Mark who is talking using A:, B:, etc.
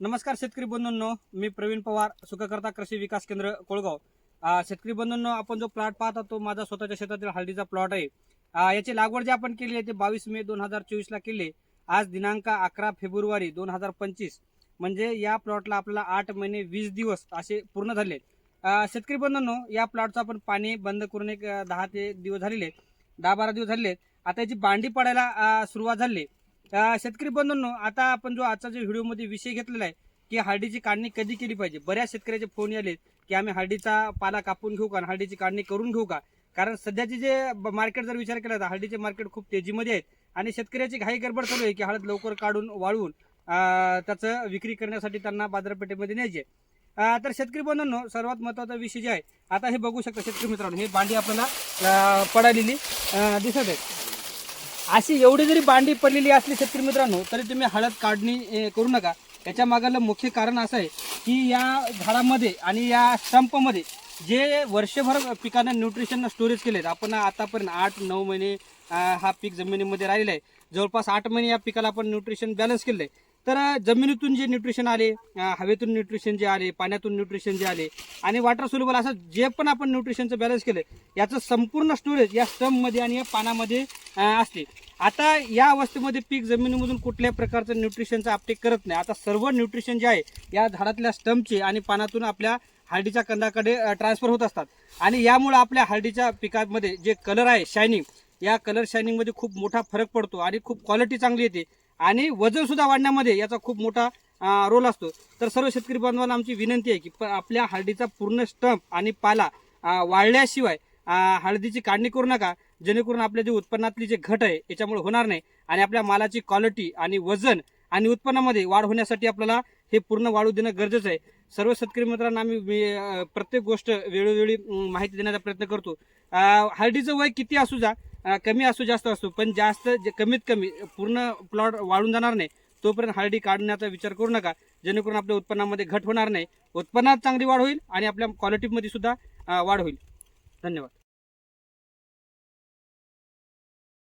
A: नमस्कार शेतकरी बंधूंनो मी प्रवीण पवार सुखकर्ता कृषी विकास केंद्र कोळगाव. शेतकरी बंधूंनो आपण जो प्लॉट पाहता तो माझा स्वतःच्या शेतातील हळदीचा प्लॉट आहे. याची लागवड जी आपण केली आहे ते बावीस मे दोन हजार चोवीस ला केली आज दिनांक अकरा फेब्रुवारी दोन हजार पंचवीस. म्हणजे या प्लॉटला आपल्याला आठ महिने वीस दिवस असे पूर्ण झाले. शेतकरी बंधूंनो या प्लॉटचं आपण पाणी बंद करून एक दहा ते दिवस झालेले दहा बारा दिवस झालेले आहेत. आता याची बांडी पडायला सुरुवात झाली शेतकरी बंधूंनो आता आपण जो आजचा जो व्हिडिओमध्ये विषय घेतलेला आहे की हळदीची काढणी कधी केली पाहिजे? बऱ्याच शेतकऱ्याचे फोन आले की आम्ही हळदीचा पाला कापून घेऊ का? आणि हळदीची काढणी करून घेऊ का? कारण सध्याचे जे मार्केट जर विचार केला तर हळदीचे मार्केट खूप तेजीमध्ये आहेत. आणि शेतकऱ्याची घाई गडबड चालू आहे की हळद लवकर काढून वाळवून त्याचं विक्री करण्यासाठी त्यांना बाजारपेठेमध्ये न्यायचे. तर शेतकरी बंधूंनो सर्वात महत्त्वाचा विषय जे आहे आता हे बघू शकता शेतकरी मित्रांनो. हे बांडी आपल्याला पडालेली दिसत आहे अशी एवढी जरी बांडी पडलेली असली शेतकरी मित्रांनो तरी तुम्ही हळद काढणी करू नका. याच्या मागाला मुख्य कारण असं आहे की या झाडामध्ये आणि या स्टंपमध्ये जे वर्षभर पिकांना न्यूट्रिशन स्टोरेज केलेत आपण आतापर्यंत आठ नऊ महिने हा पीक जमिनीमध्ये राहिलेला आहे. जवळपास आठ महिने या पिकाला आपण न्यूट्रिशन बॅलन्स केलं आहे. तर जमिनीतून जे न्यूट्रिशन आले हवेतून न्यूट्रिशन जे आले पाण्यातून न्यूट्रिशन जे आले आणि वॉटर सोल्युबल असं जे पण आपण न्यूट्रिशनचं बॅलन्स केलं याचं संपूर्ण स्टोरेज या स्टंपमध्ये आणि या पानामध्ये असते. आता या अवस्थेमध्ये पीक जमिनीमधून कुठल्याही प्रकारचं न्यूट्रिशनचं अपटेक करत नाही. आता सर्व न्यूट्रिशन जे आहे या झाडातल्या स्टंपचे आणि पानातून आपल्या हळदीच्या कंदाकडे ट्रान्सफर होत असतात. आणि यामुळे आपल्या हळदीच्या पिकामध्ये जे कलर आहे शायनिंग या कलर शायनिंगमध्ये खूप मोठा फरक पडतो आणि खूप क्वालिटी चांगली येते. आणि वजन सुद्धा वाढण्यामध्ये याचा खूप मोठा रोल असतो. तर सर्व शेतकरी बांधवांना आमची विनंती आहे की प- आपल्या हळदीचा पूर्ण स्टंप आणि पाला वाळल्याशिवाय हळदीची काढणी करू नका. जेणेकरून आपल्या जे उत्पन्नातली जे घट आहे याच्यामुळे होणार नाही. आणि आपल्या मालाची क्वालिटी आणि वजन आणि उत्पन्नामध्ये वाढ होण्यासाठी आपल्याला हे पूर्ण वाढू देणं गरजेचं आहे. सर्व शेतकरी मित्रांना आम्ही प्रत्येक गोष्ट वेळोवेळी माहिती देण्याचा प्रयत्न करतो. हळदीचं वय किती असू जा कमी असू जास्त असतो पण जास्त जे कमीत कमी पूर्ण प्लॉट वाढून जाणार नाही तोपर्यंत हळदी काढण्याचा विचार करू नका. जेणेकरून आपल्या उत्पन्नामध्ये घट होणार नाही. उत्पन्नात चांगली वाढ होईल आणि आपल्या क्वालिटीमध्ये सुद्धा वाढ होईल. धन्यवाद.